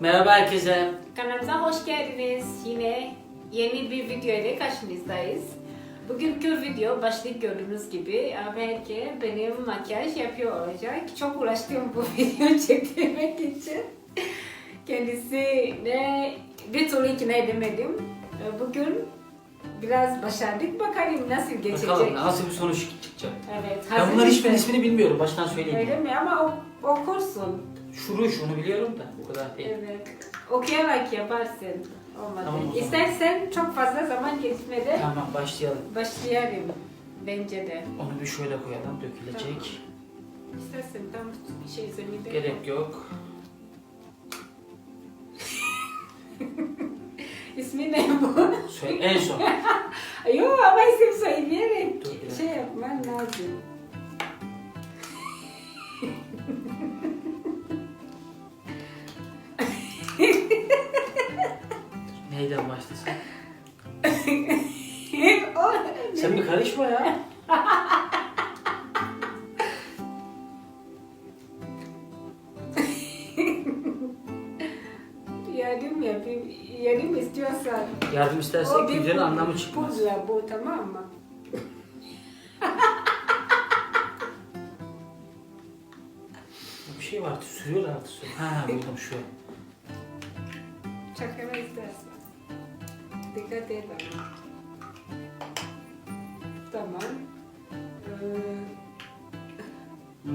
Merhaba herkese. Kanalımıza hoş geldiniz. Yine yeni bir video ile karşınızdayız. Bugünkü video başlık gördüğünüz gibi belki benim makyaj yapıyor olacak. Çok uğraştım bu video çekmek için. Kendisine bir türlü ikna edemedim. Bugün biraz başardık. Bakalım nasıl geçecek. Bakalım nasıl bir sonuç çıkacak. Evet. Ben bunların hiçbirinin ismini bilmiyorum. Baştan söyleyeyim. Öyle mi? Ama o- okursun. Şunu şunu biliyorum da o kadar değil. Evet. Okuyarak yaparsın. Olmadı. Tamam o zaman. İstersen çok fazla zaman geçmeden Tamam başlayalım. başlayalım. Bence de. Onu bir şöyle koyalım. Dökülecek. İstersen tam şey zeminde. Gerek yok. İsmi ne bu? Söyle en son. Yok ama isim söyleyerek Dur, bir şey yapman lazım. Sen bir karışma ya. yardım yapayım. Yardım istiyorsan. Yardım videonun pul- anlamı çıkmaz. Pulla bu tamam mı? Bir şey vardı. Sürüyorlar artık. sürüyor. Ha buldum şu. Çakara istersen. Dikkat et ama. Tamam. Ee,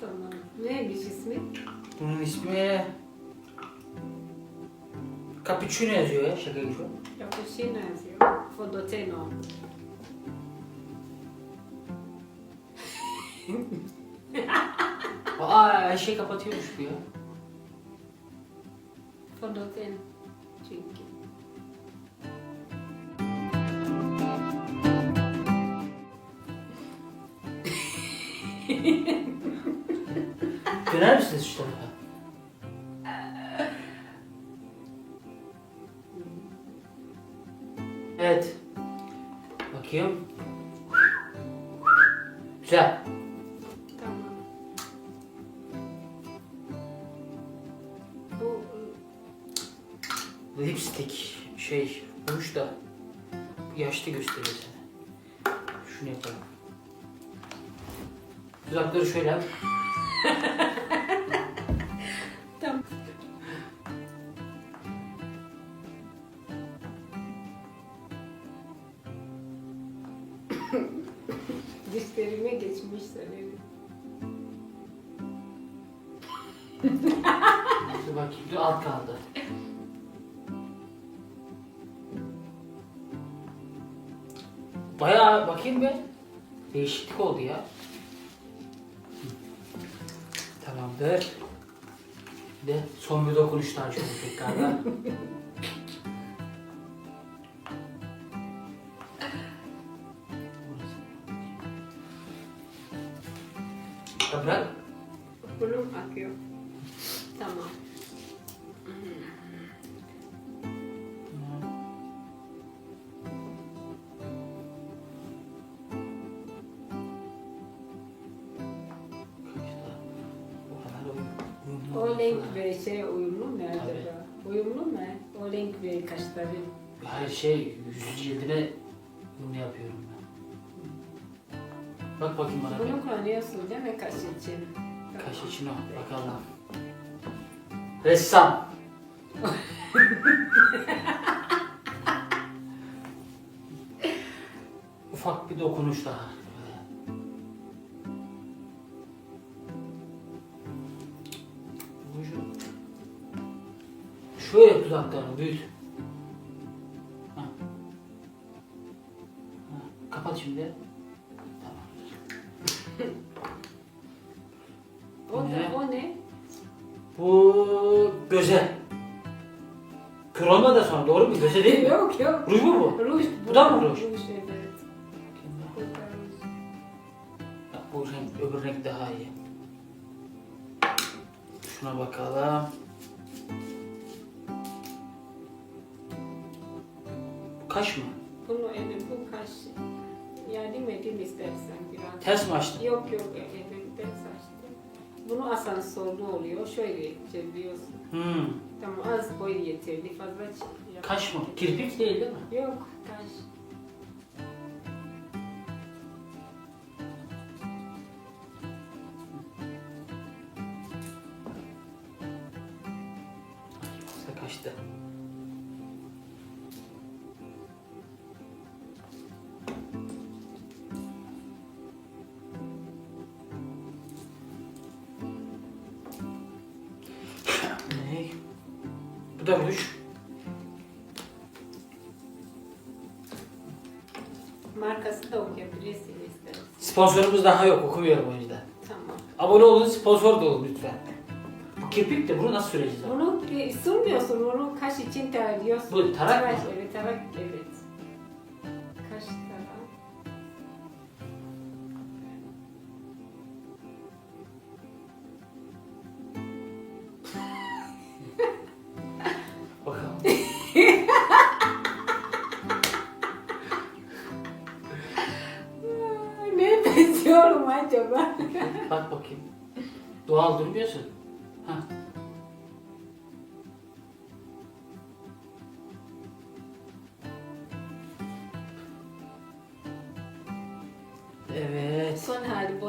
tamam. Neymiş ismi? Bunun ismi... Cappuccino yazıyor ya şaka gibi. Cappuccino yazıyor. Fondoteno. Aa şey kapatıyormuş bu ya. Fondoteno. Çünkü. Döner misiniz şu tarafa? Evet. Bakayım. Güzel. Tamam. Bu Lipstick şey olmuş da yaşlı gösteriyor seni. Şunu yapalım. Dudakları şöyle yap. Tamam. Dişlerime geçmiş sanırım. Dur bakayım. Dur alt kaldı. Bayağı bakayım be. Değişiklik oldu ya. Tamamdır. Bir de son bir dokunuştan şöyle tekrardan. renk ve şey uyumlu mu acaba? Uyumlu mu? O renk ve kaşları. Her şey yüz cildine bunu yapıyorum ben. Bak bakayım bana Bunu kullanıyorsun değil mi kaş için? Kaş için o. Bakalım. Ressam. Ufak bir dokunuş daha. Şöyle dudaklarını büyüt. Ha, Kapat şimdi. O, Ne? o ne? Bu göze. Kör olma da sonra doğru mu? Göze değil mi? Yok yok. Ruj mu bu? Ruj. Bu da mı ruj? Ruj evet. Bu renk, öbür renk daha iyi. Şuna bakalım. Kaş mı? Bunu evet bu kaş. Yardım edeyim istersen biraz. Ters mi açtın? Yok yok evet ters açtım. Bunu asansörlü oluyor. Şöyle çeviriyorsun. Hmm. Tamam az boy yeterli. Fazla Kaş mı? Kirpik değil değil mi? Yok kaş. Ruj. Markası da okuyabilirsiniz. Sponsorumuz daha yok okumuyorum o yüzden. Tamam. Abone olun sponsor da olun lütfen. Bu kirpik de bunu nasıl süreceğiz? Bunu bir sürmüyorsun. Bunu kaş için tarıyorsun. Bu tarak mı? Evet tarak. Evet.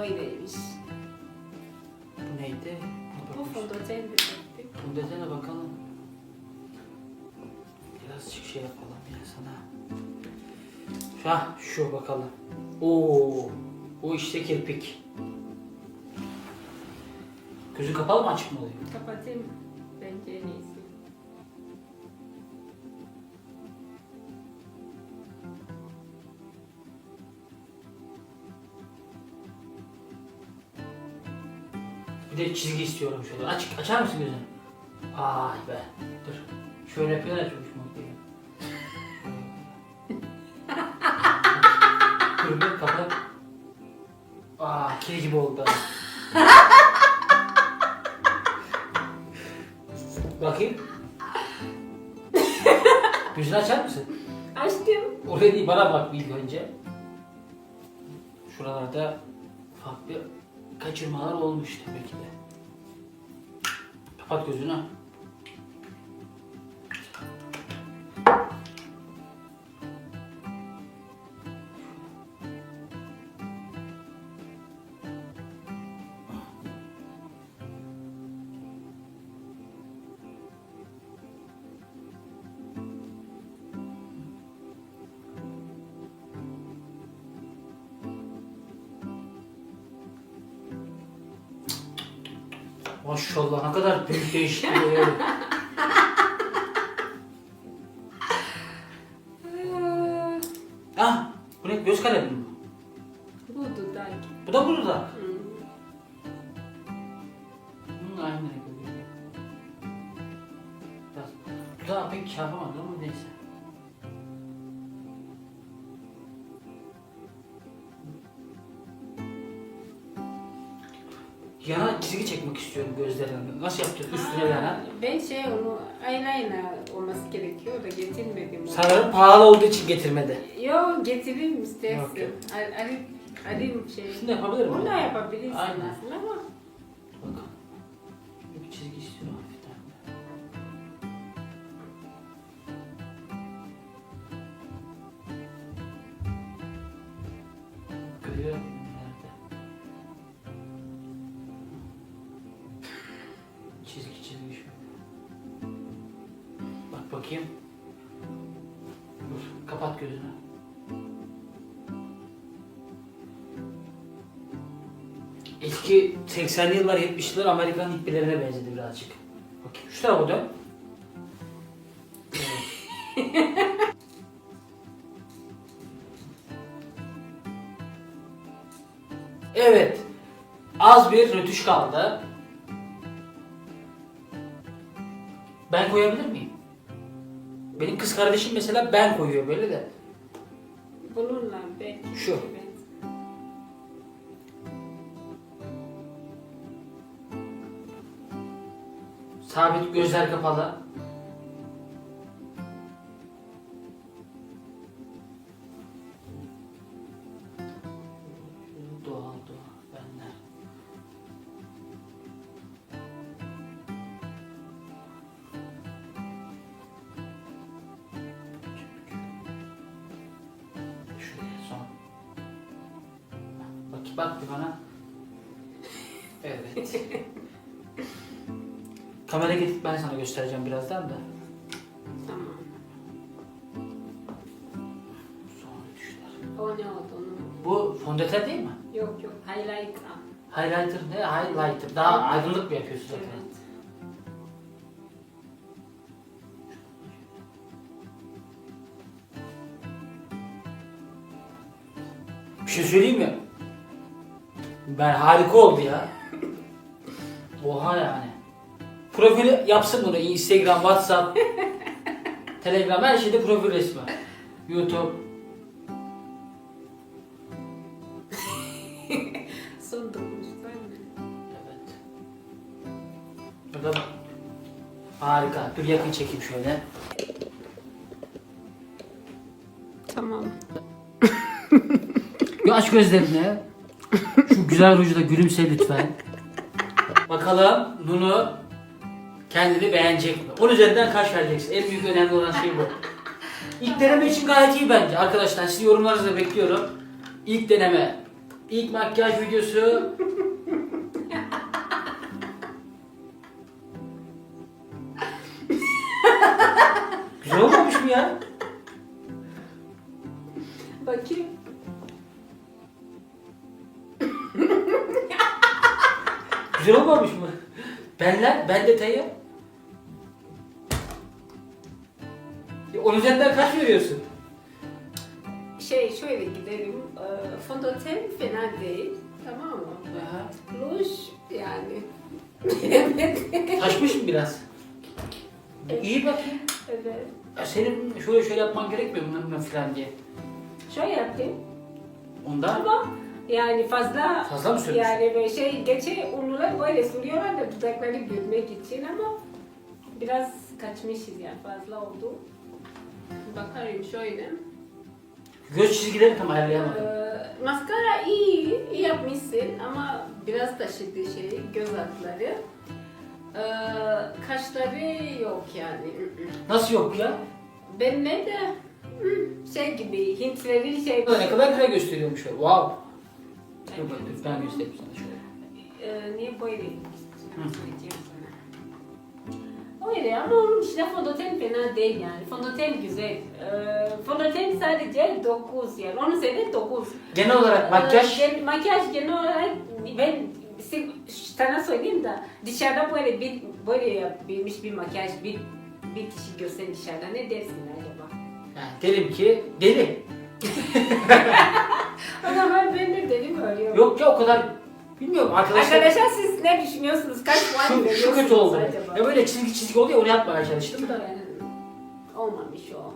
Son hali böyleymiş. Bu neydi? Bu fondöten de döktük. Fondötene bakalım. Birazcık şey yapalım ya sana. Ha şu bakalım. Oo, bu işte kirpik. Gözü kapalı mı açık mı oluyor? Kapatayım. Bence en iyisi. Bir çizgi istiyorum şöyle. Aç, açar mısın gözünü? Ay be. Dur. Şöyle yapıyorlar çok hoşuma gidiyor. Dur bir kapat. Aa kedi gibi oldu. Bakayım. Gözünü açar mısın? Açtım. Oraya değil bana bak ilk önce. Şuralarda bir kaçırmalar olmuş demek ki de. Kapat gözünü. Maşallah ne kadar büyük. Aa, ah bu ne göz kalemi mi? bu? Bu dudak. Bu da burada. Nasıl yapacağız? Üstüne yana. Aa, Ben şey onu eyeliner olması gerekiyor da getirmedim onu. Sanırım pahalı olduğu için getirmedi. Yo getireyim istersin. Yok, yok. Al- Alayım, alayım şey. Şunu yapabilir miyim? Onu da yapabilirsin Aynen. aslında ama. Bakalım. Bir çizgi istiyorum Çizgi şöyle. Bak bakayım. Dur, kapat gözünü. Eski 80'li yıllar 70'li yıllar Amerikan hippilerine benzedi birazcık. Bakayım şu tarafa dön. Evet. Az bir rötuş kaldı. Ben koyabilir miyim? Benim kız kardeşim mesela ben koyuyor böyle de. Bununla belki. Şu. Sabit gözler kapalı. Bak bir bana. Evet. Kamera gidip ben sana göstereceğim birazdan da. Tamam. Sonra düşler. O ne oldu onun? Bu fondöten değil mi? Yok yok. Highlight. Highlighter ne? Highlighter. Daha aydınlık mı yapıyorsun zaten? Evet. Bir şey söyleyeyim mi? Ben harika oldu ya. Oha yani. Profili yapsın bunu. Instagram, WhatsApp, Telegram her şeyde profil resmi. YouTube. Son dokunuşlar mı? Evet. Burada. Harika. Dur yakın çekeyim şöyle. Tamam. Bir aç gözlerini. Şu güzel ruju gülümse lütfen. Bakalım Nunu kendini beğenecek mi? 10 üzerinden kaç vereceksin? En büyük önemli olan şey bu. İlk deneme için gayet iyi bence. Arkadaşlar sizi yorumlarınızı bekliyorum. İlk deneme. İlk makyaj videosu. Güzel olmamış mı? Benler, ben detayı. Ya, Onun üzerinden kaç veriyorsun? Şey şöyle gidelim. Ee, fondöten fena değil. Tamam mı? Ruj yani. evet. Taşmış mı biraz? İyi bakayım. evet. Ya senin şöyle şöyle yapman gerekmiyor mu falan diye. Şöyle yaptım. Ondan Ama yani fazla Fazla mı sürmüşsün? Yani böyle şey geçe ünlüler böyle sürüyorlar da dudakları görmek için ama biraz kaçmışız yani fazla oldu. Bakarım şöyle. göz çizgileri tam ayarlayamadım. Ee, maskara iyi, iyi yapmışsın ama biraz taşıdı şey göz altları. Ee, kaşları yok yani. Nasıl yok ya? Ben ne de şey gibi Hintlerin şey Ne kadar güzel gösteriyormuş öyle. Wow. Dur bak dur ben göstereyim sana şöyle. Ee, niye böyle söyleyeceğim sana. Öyle ama onun işte fondöten fena değil yani. Fondöten güzel. Ee, fondöten sadece 9 yani. Onun üzerinde 9. Genel olarak makyaj Ee, gen- makyaj genel olarak ben si- sana söyleyeyim de dışarıda böyle bir böyle yapılmış bir makyaj bir bir kişi görsen dışarıda ne dersin acaba? yani derim ki deli. Öyle. Yok ya o kadar bilmiyorum arkadaşlar. Arkadaşlar siz ne düşünüyorsunuz? Kaç puan Şu, şu kötü oldu. acaba? Ya böyle çizgi çizgi oluyor onu yapmaya çalıştım da. Yani olmamış o.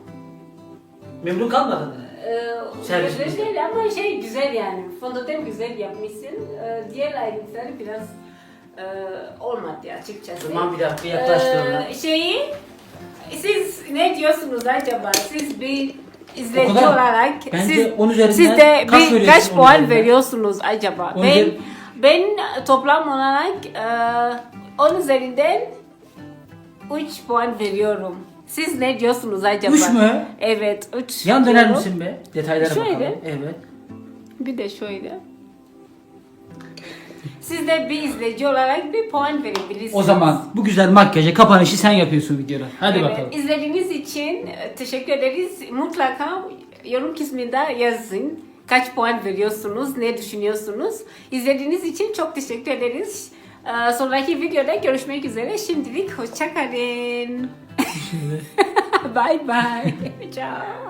Memnun kalmadın mı? Ee, Servis güzel bizde. değil ama şey güzel yani. Fondöten güzel yapmışsın. Ee, diğer ayrıntıları biraz e, olmadı açıkçası. Zaman bir dakika yaklaştıralım. Ee, şeyi siz ne diyorsunuz acaba? Siz bir izleyici kadar- olarak Bence siz, on siz de kaç bir, kaç puan üzerinden? veriyorsunuz acaba? On ben ben toplam olarak e, 10 üzerinden 3 puan veriyorum. Siz ne diyorsunuz acaba? Üç mü? Evet 3. Yan döner misin be? Detaylara Şöyle. bakalım. Evet. Bir de şöyle. Siz de bir izleyici olarak bir puan verebilirsiniz. O zaman bu güzel makyajı kapanışı sen yapıyorsun videoda. Hadi Evet, bakalım. İzlediğiniz için e, teşekkür ederiz. Mutlaka yorum kısmında yazın. Kaç puan veriyorsunuz, ne düşünüyorsunuz? İzlediğiniz için çok teşekkür ederiz. Ee, Sonraki videoda görüşmek üzere. Şimdilik hoşçakalın. bye bye. Ciao.